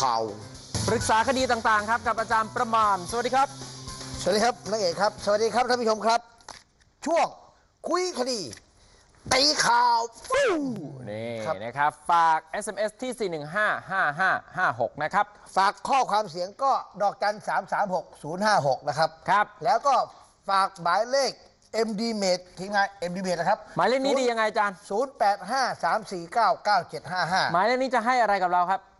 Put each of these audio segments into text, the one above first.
ข่าว ปรึกษาคดีต่างๆครับ กับอาจารย์ประมาณ สวัสดีครับ สวัสดีครับนักเอกครับ สวัสดีครับท่านผู้ชมครับ ช่วงคุยคดีตีข่าวฟู้นี่ครับนะครับ ฝาก SMS ที่ 4155556 นะครับ ฝากข้อความเสียงก็ดอกจันสามสามหกศูนย์ห้าหกนะครับ ครับ แล้วก็ฝากหมายเลข MD m a d e ทีมงาน MD m a d e นะครับ หมายเลขนี้ดียังไงอาจารย์ 0 8 5 3 4 9 9 7 5หมายเลขนี้จะให้อะไรกับเราครับ5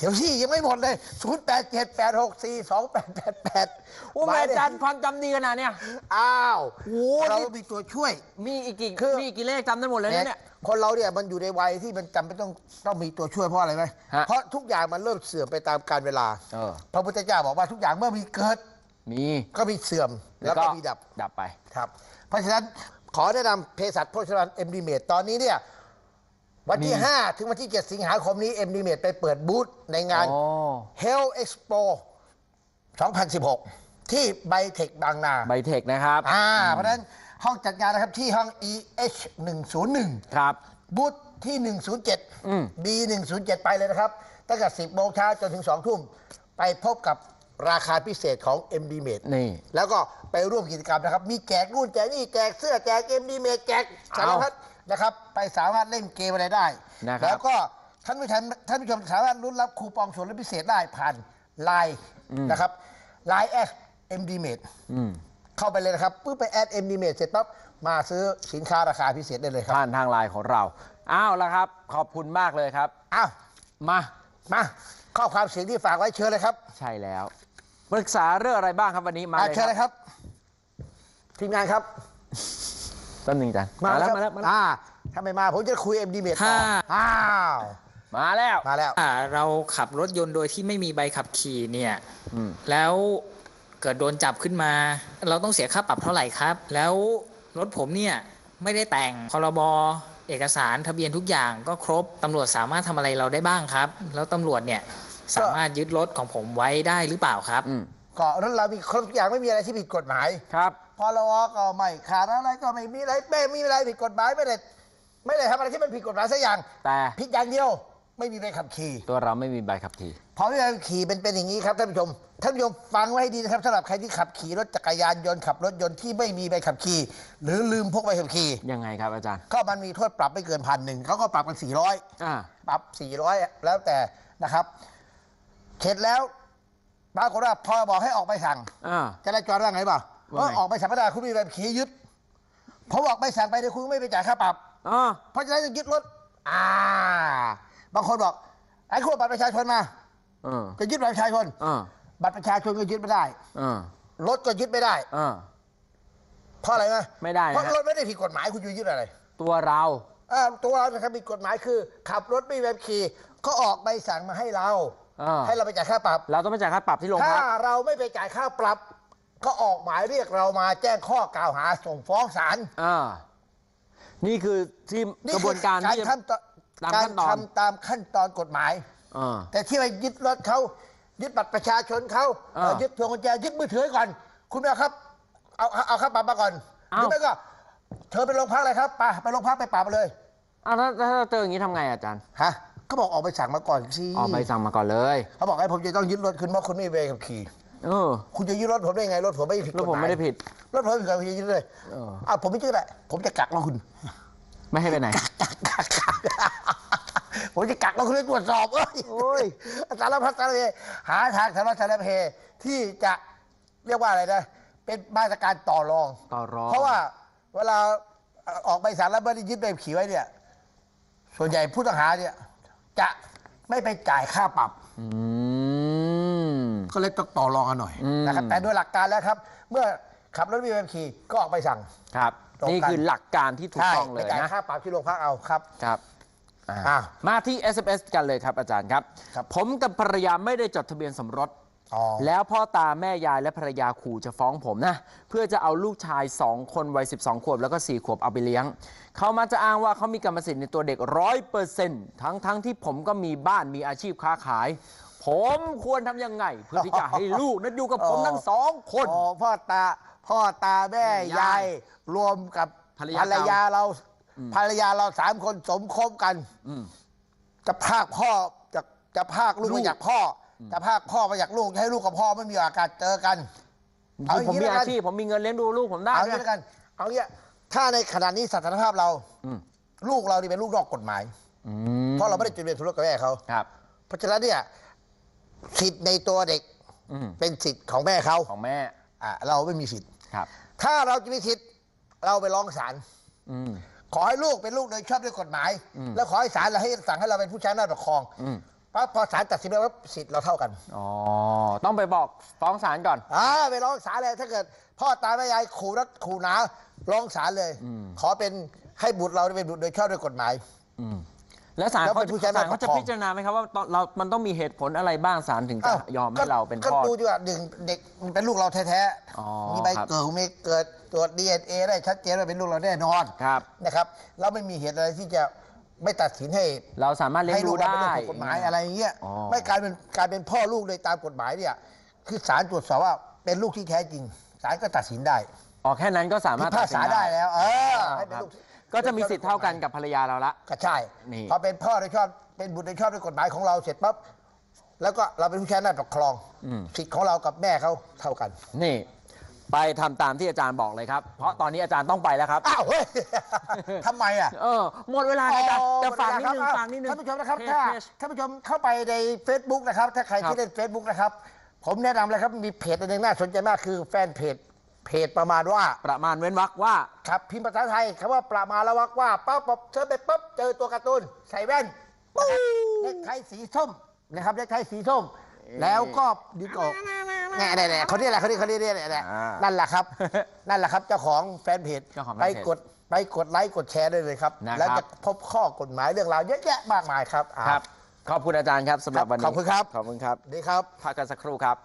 เดี๋ยวที่ยังไม่หมดเลย0 8 7 8 6 4 2 8 8 8โอ้แม่อาจารย์ความจำดีขนาดเนี้ยอ้าวโอ้เรานี่มีตัวช่วย มีอีกกี่คือ มีอีกกี่เลขจำได้หมดเลยนะเนี่ย คนเราเนี่ยมันอยู่ในวัยที่มันจำเป็นต้องต้องมีตัวช่วยเพราะอะไรไหมฮะ เพราะทุกอย่างมันเริ่มเสื่อมไปตามกาลเวลา เออ พระพุทธเจ้าบอกว่าทุกอย่างเมื่อมีเกิดมีก็มีเสื่อมแล้วก็มีดับ ดับไป ครับ เพราะฉะนั้นขอแนะนำเภสัชโภชภัณฑ์เอ็มดีเมตตอนนี้เนี่ย วันที่มี5ถึงวันที่ 7 สิงหาคมนี้เอ็มดีเมตไปเปิดบูธในงานโอ้ Health Expo 2016 ที่ไบเทคบางนา ไบเทคนะครับ อ่า เพราะฉะนั้นห้องจัดงานนะครับที่ห้อง EH 101ครับ บูธที่ อืม 107 B 107ไปเลยนะครับ ตั้งแต่ 10โมงเช้าจนถึง 2 ทุ่ม ไปพบกับราคาพิเศษของ MD m a d e นี่ แล้วก็ไปร่วมกิจกรรมนะครับ มีแจกนู่นแจกนี่ แจกเสื้อ แจก MD m a d e แจกสารพัด นะครับไปสามารถเล่นเกมอะไรได้ นะครับ แล้วก็ท่านผู้ชมท่านผู้ชมสามารถลุ้นรับคูปองส่วนลดพิเศษได้ผ่านไลน์นะครับไลน์แอส MD m a d e อืม เข้าไปเลยนะครับปุ๊บไปแอด MD m a d e เสร็จปั๊บมาซื้อสินค้าราคาพิเศษได้เลยครับผ่านทางไลน์ของเรา อ้าวแล้วครับ ขอบคุณมากเลยครับ อ้าวมา มาข้อความเสียงที่ฝากไว้เชิญเลยครับใช่แล้ว ปรึกษาเรื่องอะไรบ้างครับวันนี้มาอะเลยเชิญเลยครับครับทีมงานครับ ต้นหนึ่งจันมาแล้วครับมาแล้วมาแล้วอ่าถ้าไม่มาผมจะคุย MD m a d e ต่อค่ะอ้าวมาแล้วมาแล้วถ้าเราขับรถยนต์โดยที่ไม่มีใบขับขี่เนี่ยอืมแล้วเกิดโดนจับขึ้นมา เราต้องเสียค่าปรับเท่าไหร่ครับ แล้วรถผมเนี่ยไม่ได้แต่งพรบเอกสารทะเบียนทุกอย่างก็ครบตำรวจสามารถทำอะไรเราได้บ้างครับ แล้วตำรวจเนี่ยสามารถยึดรถของผมไว้ได้หรือเปล่าครับอืมก็รถเรามีครบทุกอย่างไม่มีอะไรที่ผิดกฎหมายครับ พรบก็ไม่ขาดอะไรก็ไม่มีอะไรไม่มีอะไรผิดกฎหมายไม่ได้ไม่ได้ทำอะไรที่มันผิดกฎหมายสักอย่าง แต่ผิดอย่างเดียวไม่มีใบขับขี่ตัวเราไม่มีใบขับขี่พอไม่มีใบขับขี่เป็นเป็นอย่างนี้ครับท่านผู้ชมท่านผู้ชมฟังไว้ให้ดีนะครับสำหรับใครที่ขับขี่รถจักรยานยนต์ขับรถยนต์ที่ไม่มีใบขับขี่ หรือลืมพกใบขับขี่ยังไงครับอาจารย์ก็มันมีโทษปรับไม่เกินพันหนึ่งเขาก็ปรับกัน400อ่าปรับ400แล้วแต่นะครับเสร็จแล้วปรากฏว่าพอบอกให้ออกไปสั่งอ่าจราจรว่าไงเป ล่าว่าไงว่าออกไปสั่งไม่ได้คุณมีใบขับขี่ยึดผมออกไปสั่งไปเดี๋ยวคุณไม่ไปจ่ายค่าปรับ อ่า เพราะฉะนั้นจะยึดรถ อ่า บางคนบอก ไอ้ขวดบัตรประชาชนมา อ่า จะยึดบัตรประชาชน อ่า บัตรประชาชนก็ยึดไม่ได้ อ่า รถก็ยึดไม่ได้ อ่า เพราะอะไรไหมไม่ได้นะ เพราะรถไม่ได้ผิดกฎหมายคุณจะยึดอะไรตัวเรา อ่าตัวเราจะทำผิดกฎหมายคือ ขับรถไม่มีใบขับขี่ก็ออกใบสั่งมาให้เรา อ่า ให้เราไปจ่ายค่าปรับ เราต้องไปจ่ายค่าปรับที่โรงถ้าพัก เราไม่ไปจ่ายค่าปรับ ก็ออกหมายเรียกเรามาแจ้งข้อกล่าวหาส่งฟ้องศาลอ่านี่คือที่กระบวนการการที่จะ ทำต่อตามการขั้นตอน ทำตามขั้นตอนกฎหมาย อ่า แต่ที่ไปยึดรถเขายึดบัตรประชาชนเขาอ่าเอ่อยึดพวงกุญแจยึดมือถือก่อน คุณเอาครับเอาเอาเอาค่าปรับมาก่อนหเอ้า รือไม่ก็ เธอไปโรงพักเลยครับไปไปโรงพักไปปรับมาเลยอ้าวถ้าถ้าเราเจออย่างนี้ทำไงอาจารย์ฮะก็บอกออกไปสั่งมาก่อนสิออกใบสั่งมาก่อนเลย เขาบอกให้ผมจะต้องยึดรถคุณเพราะคุณไม่มีใบขับขี่ เออคุณจะยึดรถผมได้ไงรถผมไม่ผิดกแล้วฎผมหมายไม่ได้ผิด รถผมไม่ผิดกฎหมายคุณจะยึดเลยเอออ่าผมไม่ยึดแหละผมจะกักรถคุณ ไม่ให้ไปไหน กักกักผมจะกักรถคุณไปตรวจสอบเอ้ยโอ้ย สารพัดสารเพหาทางสารพัดสารเพที่จะเรียกว่าอะไรนะ เป็นมาตรการต่อรอง ต่อรองเพราะว่าเวลาออกใบสั่งแล้วไม่ได้ยึดใบขับขี่ไว้เนี่ย ส่วนใหญ่ผู้ต้องหาเนี่ย จะไม่ไปจ่ายค่าปรับ อืม ก็เลยต้องต่อรองกันหน่อยอืมนะครับแต่โดยหลักการแล้วครับ เมื่อขับรถไม่มีใบขับขี่ก็ออกใบสั่ง ครับ ตรงกัน นี่คือหลักการที่ถูกใช่ต้องเลไปยจ่ายนะ ค่าปรับที่โรงพักเอาครับ ครับอ่าอะมาที่ SMS กันเลยครับอาจารย์ครับ ครับ ผมกับภรรยาไม่ได้จดทะเบียนสมรส อ๋อ แล้วพ่อตาแม่ยายและภรรยาขู่จะฟ้องผมนะ เพื่อจะเอาลูกชาย 2 คนวัย 12 ขวบ แล้วก็ 4 ขวบเอาไปเลี้ยง เขามาจะอ้างว่าเขามีกรรมสิทธิ์ในตัวเด็กร้อยเปอร์เซ็นต์ทั้งทั้งที่ผมก็มีบ้านมีอาชีพค้าขาย ผมควรทำยังไง เพื่อที่จะให้ลูกนั้นอยู่กับผมทั้งสองคน อ๋อพ่อตาพ่อตาแม่ยาย รวมกับภรรยาภรรยาเราภรรยาเราสามคนสมคบกันอืมจะพรากพ่อจากจะพากลูกลูกมาจากพ่ออจะพากพ่อมาจากลูกจะให้ลูกกับพ่อไม่มีโอกาสเจอกันเอาอย่างผมนี้มีแล้วกันอาชีพผมมีเงินเลี้ยงดูลูกผมได้เอางี้นะแล้วกัน เอางี้ถ้าในขณะนี้สถานภาพเราอืมลูกเรานี่เป็นลูกนอกกฎหมายอืมเพราะเราไม่ได้จดทะเบียนสมรสกับแม่เขาครับเพราะฉะนั้นเนี่ย สิทธิ์ในตัวเด็กอืมเป็นสิทธิ์ของแม่เขาของแม่อะเราไม่มีสิทธิ์ ครับ ถ้าเราจะมีสิทธิ์เราไปร้องศาลอืม ขอให้ลูกเป็นลูกโดยชอบด้วยกฎหมาย อืม แล้วขอให้ศาลเราให้สั่งให้เราเป็นผู้ใช้อำนาจปกครองอืมปั๊บพอศาลตัดสินไปว่าสิทธิ์เราเท่ากันอ๋อ ต้องไปบอกฟ้องศาลก่อน อ่าไปร้องศาลเลยถ้าเกิด พ่อตาแม่ยายขู่นักขู่หนาร้องศาลเลยอืมขอเป็นให้บุตรเราเป็นบุตรโดยชอบด้วยกฎหมาย อืม แล้วศาลแล้วเขาเป็นผู้ใช้ศาลอำนาจเขาจะปกครอง พิจารณาไหมครับว่าตอนเรามันต้องมีเหตุผลอะไรบ้างศาลถึงจะอ้าวยอมให้เราเป็นก็พ่อ ดูดีกว่าหนึ่งเด็กมันเป็นลูกเราแท้อ๋อๆ มีใบครับ เกิดมีเกิดตรวจดีเอ็นเอได้ชัดเจนว่าเป็นลูกเราแน่นอนครับ นะครับ แล้วไม่มีเหตุอะไรที่จะไม่ตัดสินให้เราสามารถเลี้ยให้งลูดูกเราได้เป็นลูกถูกกฎหมายอะไรอย่างเงี้ยอ๋อ ไม่กลายเป็นกลายเป็นพ่อลูกเลยตามกฎหมายเนี่ยคือศาลตรวจสอบว่าเป็นลูกที่แท้จริงศาลก็ตัดสินได้ออกแค่นั้นก็สาพิมารถพากษาตัสินได้แล้ว เออ ให้คเป็นรับลูก ก็จะมีสิทธิ์เท่ากันกับภรรยาเราละ ก็ใช่นี่ พอเป็นพ่อโดยชอบเป็นบุตรโดยชอบด้วยกฎหมายของเราเสร็จปั๊บแล้วก็เราเป็นผู้ใช้อำนาจปกครองอืมสิทธิ์ของเรากับแม่เขาเท่ากันนี่ ไปทำตามที่อาจารย์บอกเลยครับ เพราะตอนนี้อาจารย์ต้องไปแล้วครับ อ้าวเฮ้ย ทำไมอะ เออหมดเวลาอาจารย์แต่ฝากนิดนึงอ๋อฝากนิดนึง ท่านผู้ชมนะครับเพจถ้าเพจท่านผู้ชมเข้าไปใน Facebook นะครับ ถ้าใครครับที่เล่น Facebook นะครับ ผมแนะนำเลยครับ มีเพจอันหนึงน่าสนใจมากคือแฟนเพจ เพจประมาณว่าประมาณเว้นวรรคว่า ครับพิมพ์ภาษาไทยคำว่าประมาณละวักว่าปั๊บปั๊บเชิญไปปั๊บเจอตัวการ์ตูนใส่แว่นปุ๊บเล็กไทยสีส้มนะครับเล็กไทยสีส้ม แล้วก็ดึงออกแน่แน่แน่คนนี้แหละคนนี้คนนี้เนี่ยแหละอ่านั่นั่นแหละครับ นั่นแหละครับเจ้าของแฟนเพจเจ้าของแฟไปนเพจกดไปกดไลค์กดแชร์ได้เลยครับ นะครับ แล้วจะพบข้อกฎหมายเรื่องราวเยอะแยะมากมายครับอ่า ครับ ขอบคุณอาจารย์ครับสำหรับวันนี้ขอบคุณครับ ขอบคุณครับ ดีครับ พักกันสักครู่ครับ